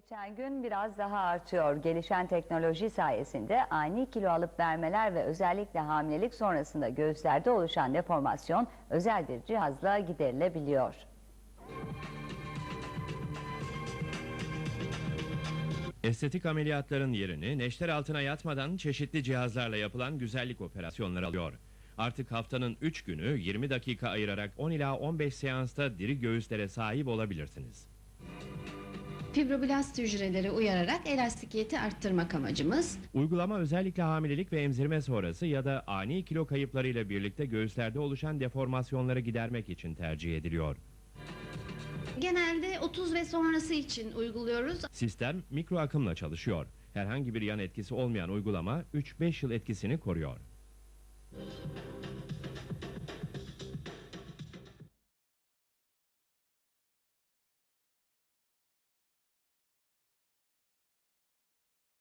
geçen gün biraz daha artıyor. Gelişen teknoloji sayesinde ani kilo alıp vermeler ve özellikle hamilelik sonrasında göğüslerde oluşan deformasyon özel bir cihazla giderilebiliyor. Estetik ameliyatların yerini neşter altına yatmadan çeşitli cihazlarla yapılan güzellik operasyonları alıyor. Artık haftanın 3 günü 20 dakika ayırarak 10 ila 15 seansta diri göğüslere sahip olabilirsiniz. Fibroblast hücreleri uyararak elastikiyeti arttırmak amacımız. Uygulama özellikle hamilelik ve emzirme sonrası ya da ani kilo kayıplarıyla birlikte göğüslerde oluşan deformasyonları gidermek için tercih ediliyor. Genelde 30 ve sonrası için uyguluyoruz. Sistem mikro akımla çalışıyor. Herhangi bir yan etkisi olmayan uygulama 3-5 yıl etkisini koruyor.